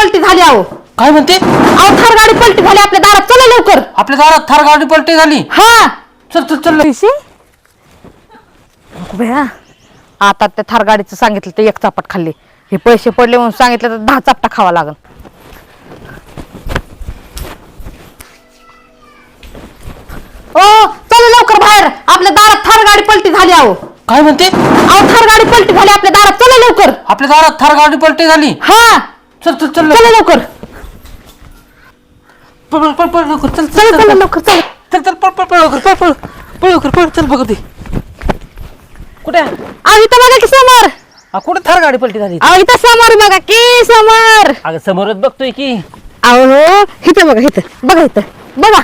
पलटी झाली अहो. काय म्हणते? अहो थार गाडी पलटी झाली आपल्या दारात. चला लवकर. आपल्या दारात थार गाडी पलटी झाली. हा. चल चल चल. भया आता त्या थार गाडीचं सांगितलं तर एक चापट खाल्ली. हे पैसे पडले म्हणून सांगितलं तर दहा चापटा खावा लागल ओ चला लवकर बाहेर. आपल्या दारात थार गाडी पलटी झाली अहो. काय म्हणते? अहो थार गाडी पलटी झाली आपल्या दारात. चला लवकर. आपल्या दारात थार गाडी पलटी झाली. हा. चल चल चल चला लवकर. पळ पळ पळ पळ लवकर. चल चला चल चला चल लवकर चला. चल चल पळ पळ पळ लवकर पळ पळ. पळ लवकर पळ. चल बघू दे. कुठे? आहे? अहो इथं बघा की समोर. हा, कुठे थार गाडी पलटी झाली? अहो इथं समोर बघा की समोर. अगं समोरच बघतोय की. अहो हो. इथं बघा इथं. बघा इथं. बघा.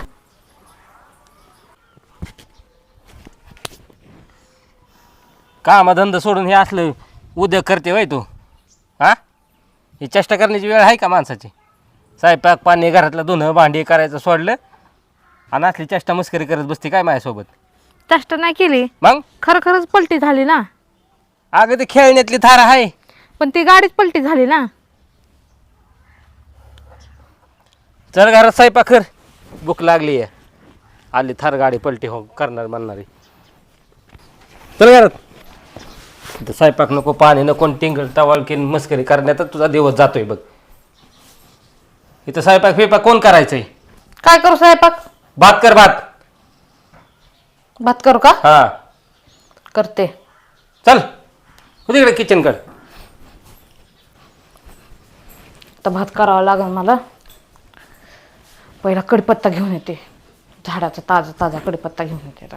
काम धंदा सोडून हे असलं उद्योग करते वय तू. ही चेष्टा करण्याची वेळ आहे का माणसाची? स्वयंपाक पाणी घरातलं धुणं भांडी करायचं सोडलं आणि असली चेष्टा मस्करी करत बसते काय माझ्यासोबत? चेष्ट नाही केली. मग? खरं खरंच पलटी झाली ना. अगं ते खेळण्यातली थार आहे. पण ती गाडीच पलटी झाली ना. चल घरात स्वयंपाक कर. भूक लागली आहे आली थार गाडी पलटी हो करणार म्हणणारी. चल घरात. इथं स्वयंपाक नको पाणी नको टिंगल टवाळकीन मस्करी करण्यातच तुझा दिवस जातोय बघ. इथं स्वयंपाक फिपाक कोण करायचंय? काय करू स्वयंपाक भात कर भात. भात करू का? हा. करते. चल हो तिकडे किचनकड तर भात करावा लागेल मला. पहिला कडीपत्ता घेऊन येते. झाडाचा ताजा ताजा कडीपत्ता घेऊन येते आता.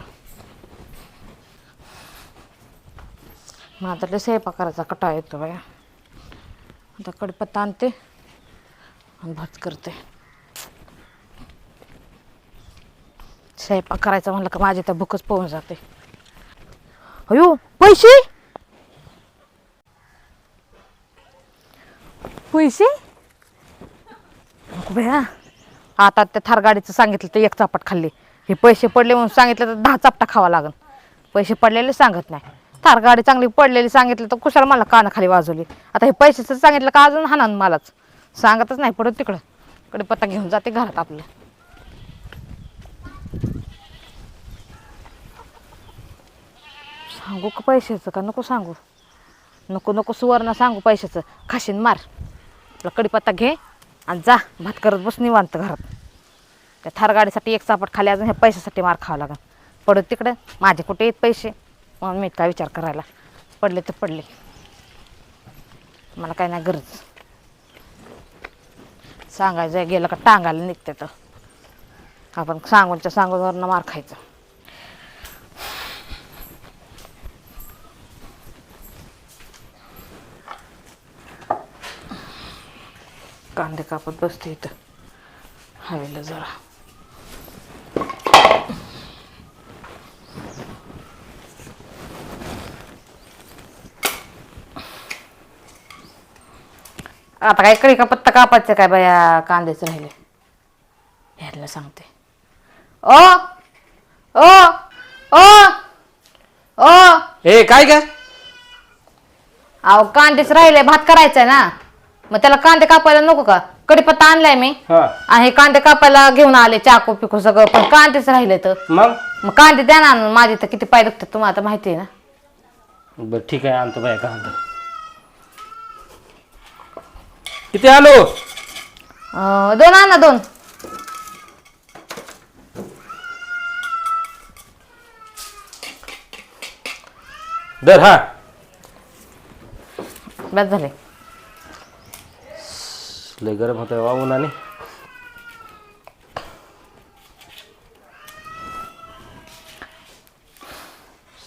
मला तर लय स्वयंपाक करायचा कटाळा येतो बाया. आता कडपत्ता आणते आणि भात करते. स्वयंपाक करायचा म्हणलं का माझी तर भूकच पोहून जाते. अयो पैसे? पैसे? भया आता त्या थार गाडीचं सांगितलं तर एक चापट खाल्ली. हे पैसे पडले म्हणून सांगितलं तर दहा चापटा खावा लागेल पैसे पडलेले सांगत नाही. थार गाडी चांगली पडलेली सांगितलं तर कुशाला मला कानाखाली वाजवली. आता हे पैशाचं सांगितलं का अजून? हाणान मलाच. सांगतच नाही पडत तिकडं. कडे पत्ता घेऊन जाते घरात आपलं. सांगू का पैशाचं? का नको सांगू? नको नको सुवर्ण सांगू पैशाचं. खाशीन मार. आपला कडीपत्ता घे आणि जा. भात करत बस निवांत घरात. त्या थार गाडीसाठी एक चापट खाली अजून ह्या पैशासाठी मार खावा लागेल. पडत तिकडं. माझे कुठे येत पैसे? म्हणून मी काय विचार करायला? पडले तर पडले. मला काय नाही गरज. सांगायचं गेलं का टांगायला निघते तर. आपण सांगूनच्या सांगूनवरनं मार खायचं. कांदे कापत बसते इथं. हवेला जरा. आता काय कडे का पत्ता कापायचं काय बाया कांद्याचं राहिले? ह्याला सांगते. ओ! ओ! ओ! ओ! ए काय का अहो कांदेच राहिले भात करायचंय ना. मग त्याला कांदे कापायला नको का? कडीपत्ता आणलाय मी. हा. आणि हे कांदे कापायला घेऊन आले चाकू पिकू सगळं पण कांदेच राहिले तर. मग? मग कांदे द्या ना आणून. माझे तर किती पाय दुखतात तुम्हाला आता माहिती आहे ना. बरं ठीक आहे आणतो बाय का आणतो किती आलो? अं, दोन आणा दोन. दर हा. बस झाले. लय गरम होतं वा उन्हाने.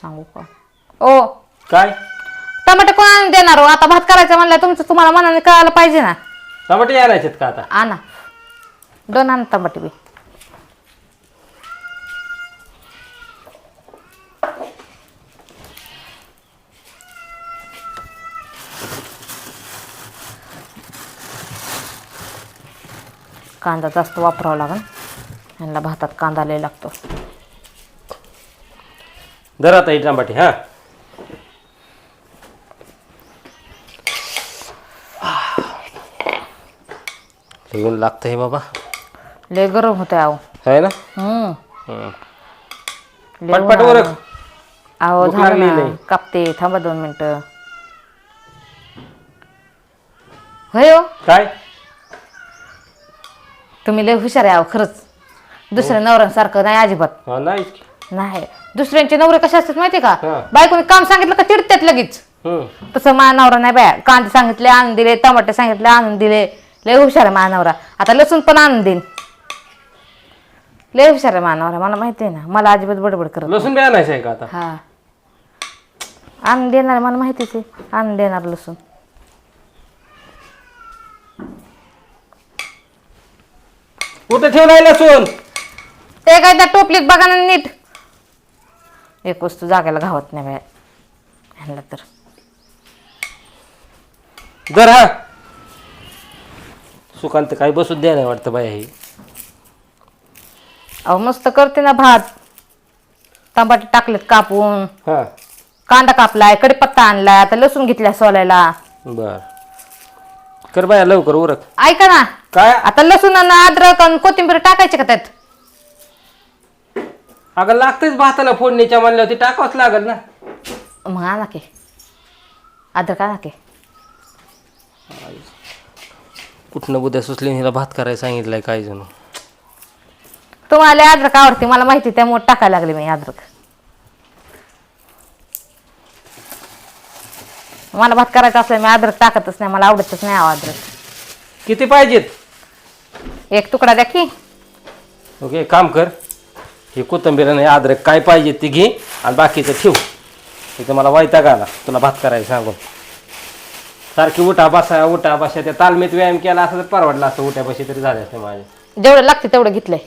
सांगू का? ओ. काय? टमाटे कोण आणून देणार हो? आता भात करायचा म्हणलं तुमचं तुम्हाला मनाने कळायला पाहिजे ना. टमाटे आणायचेत का आता? आणा दोन आणा टमाटे बी. कांदा जास्त वापरावा लागेल यांना भातात कांदा लय लागतो. दर आता ही टमाटे हा. येऊन लागतं हे बाबा. लय गरम होतंय अहो. आहे ना? हम्म. हं. लय पटपट उन्हाळा. उरक. अहो भूक झालं लागली ना. लय. कापते. थांबा दोन मिनिटं. होय हो. काय? तुम्ही लय हुशार आहे खरंच. दुसऱ्या नवऱ्यांसारखं नाही अजिबात. हा नाही नाही. दुसऱ्यांचे नवरे कसे असतात माहिती का? हा. बायकोने काम सांगितलं का चिडतात लगेच. हं. तसं माझा नवरा नाही बाया कांदे सांगितले आणून दिले टमाटे सांगितले आणून दिले. लय हुशार आहे माझा नवरा आता लसूण पण आणून देईन. लय हुशार आहे माझा नवरा मला माहिती आहे ना मला अजिबात बडबड करत लसूण बी आणायचं आहे का आता? हा. आणून देणार मला माहितीच आहे. आणून देणार लसूण. कुठं ठेवलाय लसूण? ते काय त्या टोपलीत बघा ना नीट. एक वस्तू जागायला घावत नाही बाया ह्यांना तर. जर. हा सुकांत काही बसून द्या नाही वाटतं बाया ही. अहो मस्त करते ना भात. टमाटे टाकलेत कापून. हा. कांदा कापलाय कढीपत्ता आणलाय आता लसूण घेतलाय सोलायला. बर. कर बाया लवकर उरक. ऐका ना. काय? आता लसूण आणि अद्रक आणि कोथिंबीर टाकायचे का त्यात? अगं लागतेच भाताला फोडणीच्या म्हणल्यावर ती टाकावंच लागल ना. मग आणा की. अद्रक आणा की. कुठनं उद्या सुचले हिला भात करायला सांगितलंय काय जण? तुम्हाला अद्रक आवडते मला माहिती त्यामुळे टाकायला लागले मी अद्रक. मला भात करायचा असला मी अद्रक टाकतच नाही मला आवडतच नाही अहो अद्रक. किती पाहिजेत? एक तुकडा द्या की. ओके काम कर. हे कोथंबीर आणि अद्रक काय पाहिजे ते घे आणि बाकीचं ठेव. इथं मला वैताग आला तुला भात करायला सांगून. सारखी उठा बसा उठा बसा त्या तालमीत व्यायाम केला असं तर परवडला असतं उठ्या बशी तरी झाले असते माझे. जेवढं लागते तेवढं घेतलंय.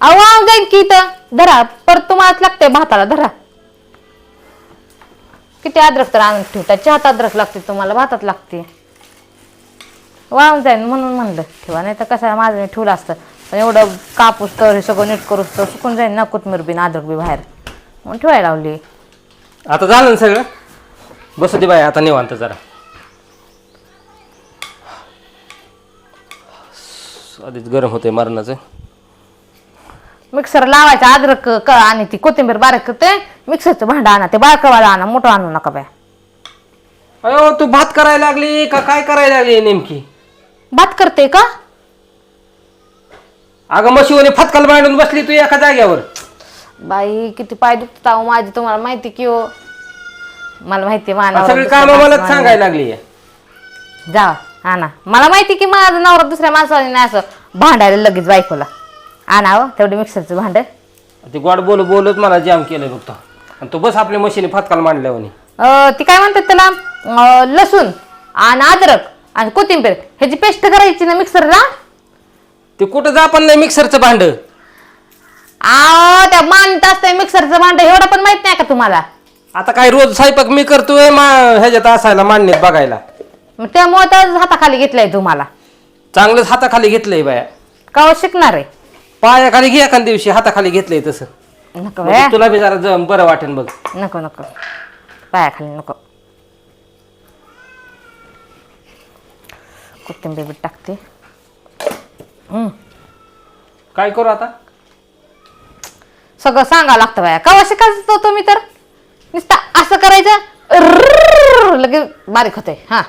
अहो जाईन की इथं. धरा परत तुम्हालाच लागतंय भाताला धरा. किती अद्रक तर आणून ठेवता चहात अद्रक लागते तुम्हाला भातात लागते. वाहून जाईन म्हणून म्हणलं ठेवा नाही तर कसं माझं मी ठेवलं असतं. पण एवढं कापूस तर हे सगळं नीट करूस तर सुकून जाईन ना कोथमीर बिन अद्रक बी बाहेर. म्हणून ठेवायला लावली. आता झालं ना सगळं? बसू दे बाय आता निवांत जरा. आधीच गरम होते मरणाचं. मिक्सर लावायचं अद्रक क आणि ती कोथिंबीर बारीक करते. मिक्सरचं भांडं आणा ते बारकवाला आणा मोठं आणू नका बाय अयो तू भात करायला लागली का काय करायला लागली नेमकी? भात करते का? अगं मशीवने फतकल मांडून बसली तू एका जाग्यावर. बाई किती पाय दुखत माझे तुम्हाला माहिती की हो. मला माहिती सगळी दुसऱ्या कामं मला माणसाला- सांगायला लागली जा हा ना. मला माहिती की माझा नवरा दुसऱ्या माणसाने नाही असं भांडायला लगेच बायकोला. आणा हो तेवढे मिक्सरचं भांड. ती गोड बोल बोलत मला जाम केलं बघतो आणि तू बस आपल्या मशीने फतकाल मांडल्यावर ती काय म्हणतात त्याला? अं, लसूण आणि अद्रक आणि कोथिंबीर ह्याची पेस्ट करायची ना मिक्सरला? ते कुठं जा पण नाही मिक्सरचं भांड. आ त्या मांडत असतंय मिक्सरचं भांड एवढं पण माहीत नाही का तुम्हाला? आता काय रोज स्वयंपाक मी करतोय मा ह्याच्यात असायला मांडणीत बघायला. मग त्यामुळे तर हाताखाली घेतलंय तुम्हाला चांगलंच हाताखाली घेतलंय बाया. का शिकणार आहे? पायाखाली घे एखाद दिवशी हाताखाली घेतलंय तसं. नको म्हणजे बाया. तुला बी जरा जम बरं वाटेल बघ. नको नको. पायाखाली नको. कोथिंबीर बी टाकते. हम्म. काय करू आता? सगळं सांगावं लागतं बाया. कवा शिकायचं तुम्ही तर? नुसतं असं करायचं लगे बारीक होते हा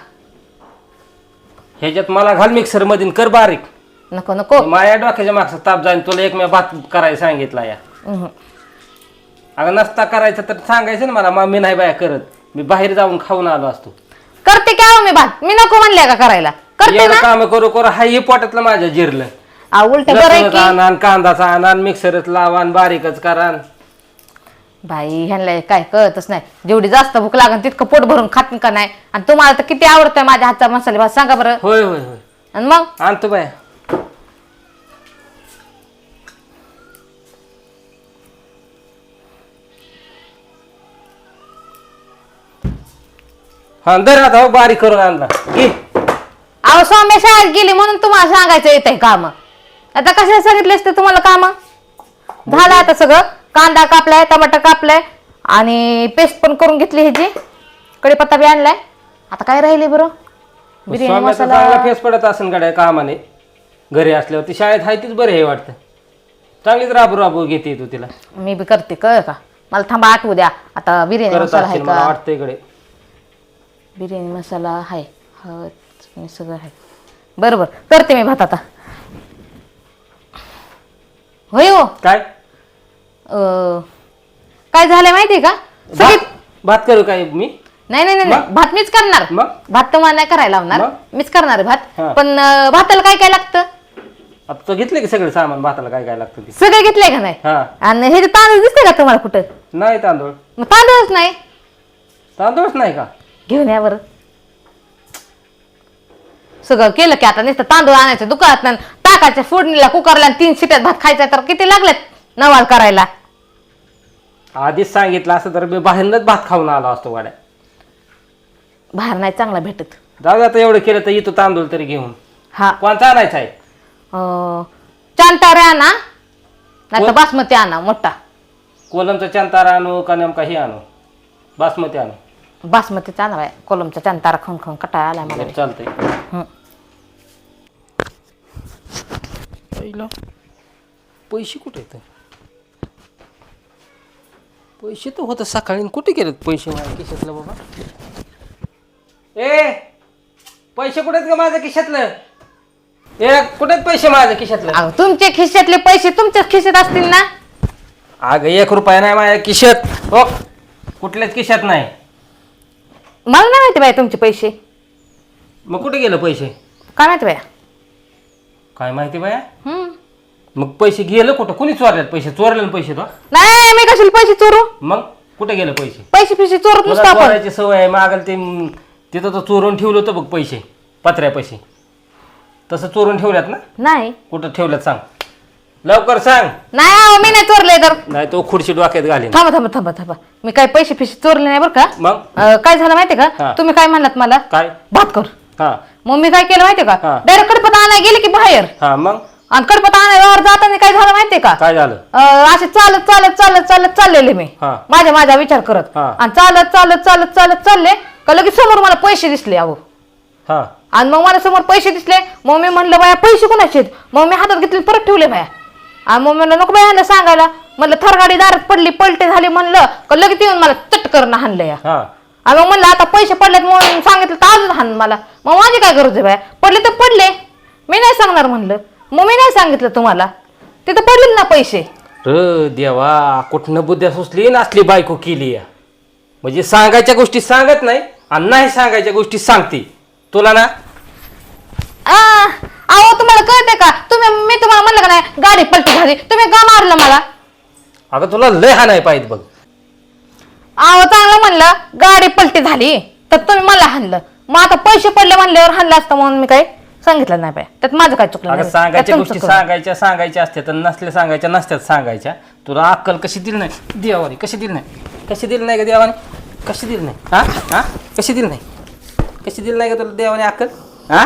ह्याच्यात मला घाल मिक्सर मधील कर बारीक नको नको माया डोक्याच्या मागचा ताप जाईन तुला एक मी भात करायला सांगितला या अगं नसता करायचं तर सांगायचं ना मला मी नाही बाया करत मी बाहेर जाऊन खाऊन आलो असतो करते काय मी भात मी नको म्हणले का करायला करते ना काम करू करू हाय हे पोटातलं माझ्या जिरलं आ, उलट बरं आहे लसूणच की आणा आणि कांदाचा आणा मिक्सरच लावा आणि बारीकच करा बाई ह्यांना काय कळतच नाही. जेवढी जास्त भूक लागेल तितकं पोट भरून खात का नाही? आणि तुम्हाला तर किती आवडतंय माझ्या हातचा मसाले भात सांगा बरं. होय होय होय. आणि मग? आणतो बाया. हा दर आता हो, बारीक करून आणला. घे अहो सौम्या शाळेत गेली म्हणून तुम्हाला सांगायचं येत आहे काम. आता कशाला सांगितले असते तुम्हाला काम? झालं आता सगळं. कांदा कापलाय टमाटर कापलाय आणि पेस्ट पण करून घेतली ह्याची कढीपत्ता बी आणलाय. आता काय राहिले बरं? बिर्याणी स्वाम्याचा मसाला. चांगला फेस पडत असेल गाड्या कामाने. घरी असल्यावर ती शाळेत आहे तीच बरं आहे वाटतं. चांगलीच राबू राबू घेते तू तिला. मी बी करते कळ का? मला थांबा आठवू द्या. आता बिर्याणी करत मसाला आहे असेल मला का? वाटतं इकडे. बिर्याणी मसाला आहे. हळद सगळं आहे. बरोबर करते मी भात आता. होय हो. काय? अं, काय झालंय माहितीये का? सगळी भात भात करू काय मी? नाही नाही नाही, नाही. भात मीच करणार. मग? भात तर मला नाही करायला लावणार. मग? मीच करणार आहे हा. भात पण अं, भाताला काय काय लागतं? आता तो घेतलं की सगळं सामान भाताला काय काय लागतं ते? सगळं घेतलंय का नाही? हा. आणि हे जे तांदूळ दिसते का तुम्हाला कुठं? नाही तांदूळ. मग तांदूळच नाही. तांदूळच नाही का? घेऊन या बरं. सगळं केलं की आता नुसतं तांदूळ आणायचं दुकानात टाकायचं फोडणीला कुकरला तीन शिट्यात भात खायचा तर किती लागलेत नवाल करायला? आधीच सांगितलं असं तर मी बाहेरनच भात खाऊन आलो असतो गाड्या बाहेर नाही चांगला भेटत. जाऊ दे आता एवढं केलं तर येतो तांदूळ तरी घेऊन. हा. कोणता आणायचा आहे? अं, चांटारे आणा नाही तर बासमती आणा मोठा. कोलमचा चंतारा आणू का नेमका हे आणू? बासमती आणू. बासमतीचा आणा बाय कोलमचा चांतारा खाऊन खाऊन कटाळा आलाय मला. बरं, चालतंय. हं. पहिलं. पैसे कुठे आहेत? पैसे तर होतं सकाळी. आणि कुठे गेलेत पैसे माझ्या खिशातलं बाबा? ए पैसे कुठे आहेत का माझ्या खिशातलं? ए कुठे आहेत पैसे माझ्या खिशातलं? अहो, तुमचे खिशातले पैसे तुमच्याच खिशात असतील ना? अगं एक रुपया नाही माझ्या खिशात. हो कुठल्याच खिशात नाही. मला नाही माहिती बाय तुमचे पैसे. मग कुठे गेलं पैसे? काय माहिती बाया? काय माहिती बाया. मग पैसे गेलं कुठं? कुणी चोरल्यात पैसे? चोरले ना पैसे तो? नाही मी कशाला पैसे चोरू? मग कुठे गेले पैसे? पैसे पिशे चोरत तुला नसतो आपण. चोरायची सवय आहे मागल ते म, तिथं तर चोरून ठेवलं होतं बघ पैसे पत्र्या पैसे तसं चोरून ठेवल्यात ना? नाही. कुठं ठेवल्यात सांग. लवकर सांग. नाही अहो, मी नाही चोरले तर. नाही तो खुर्ची डोक्यात घालीन. थांबा थांबा थांबा थांबा. मी काय पैसे पिशे चोरले नाही बरं का? मग? अं, काय झालं माहितीये हा. का तुम्ही काय म्हणलात मला? काय? भात कर. हा. मग मी काय केलं माहितीये का. डायरेक्ट कडपत आणाय गेले की बाहेर. हा मग? आणि कडपत आणायवर जाताना काय झालं माहितीये का? काय झालं? अं, असे चालत चालत चालत चालत चाललेले मी. हा. माझ्या माझा विचार करत. हा. आणि चालत चालत चालत चालत चालले का लगेच समोर मला पैसे दिसले अहो. हा. आणि मग मला समोर पैसे दिसले. मग मी म्हणलं बाया पैसे कोणाचे आहेत? मग मी हातात घेतले परत ठेवले बाया. आणि मग म्हणलं नको बाया ह्यांना सांगायला. म्हणलं थरगाडी दारात पडली पलटे झाली म्हणलं का लगेच येऊन मला चटकरनं हाणलं या. हा. आणि मग म्हणलं आता पैसे पडलेत म्हणून सांगितलं तर अजून हाण मला. मग माझी काय गरज आहे बाया पडले तर पडले. मी नाही सांगणार म्हणलं. मग मी नाही सांगितलं तुम्हाला. तिथं पडले ना पैसे. र देवा कुठनं बुद्ध्या सुचली नसली बायको केली या. म्हणजे सांगायच्या गोष्टी सांगत नाही आणि नाही सांगायच्या गोष्टी सांगते. तुला ना? आ, अहो तुम्हाला कळते का? तुम्ही मी तुम्हाला म्हणलं का नाही गाडी पलटी झाली. तुम्ही का मारलं मला? अगं तुला लय हा नाही पाहिजे बघ. अहो चांगलं म्हणलं गाडी पलटी झाली. तर तुम्ही मला हाणलं. मग आता पैसे पडले म्हणल्यावर हाणलं असतं म्हणून मी काही सांगितलं नाही बाय त्यात माझं काय चुकलं अगं नाही. सांगायच्या त्यात गोष्टी. सांगायच्या सांगायच्या असत्यात आणि नसल्या सांगायच्या नसत्यात सांगायच्या. तुला अक्कल कशी दिली नाही? देवाने कशी दिली नाही? कशी दिली नाही का देवाने? कशी दिली नाही? हा? हा? कशी दिली नाही? कशी दिली नाही का तुला देवाने अक्कल? हा?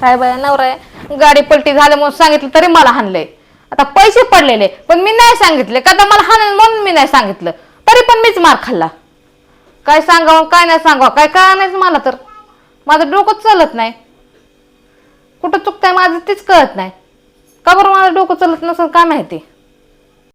काय बाय नवरा आहे. गाडी पलटी झाली म्हणून सांगितलं तरी मला हाणलंय. आता पैसे पडलेले पण मी नाही सांगितले. का तर मला हाणलं म्हणून मी नाही सांगितलं. तरी पण मीच मार खाल्ला. काय सांगावं काय नाही सांगावं काय काय नाहीच मला तर. माझं डोकंच चालत नाही. कुठं चुकतंय माझं तेच कळत नाही. का बरं माझं डोकं चालत नसेल काय माहिती?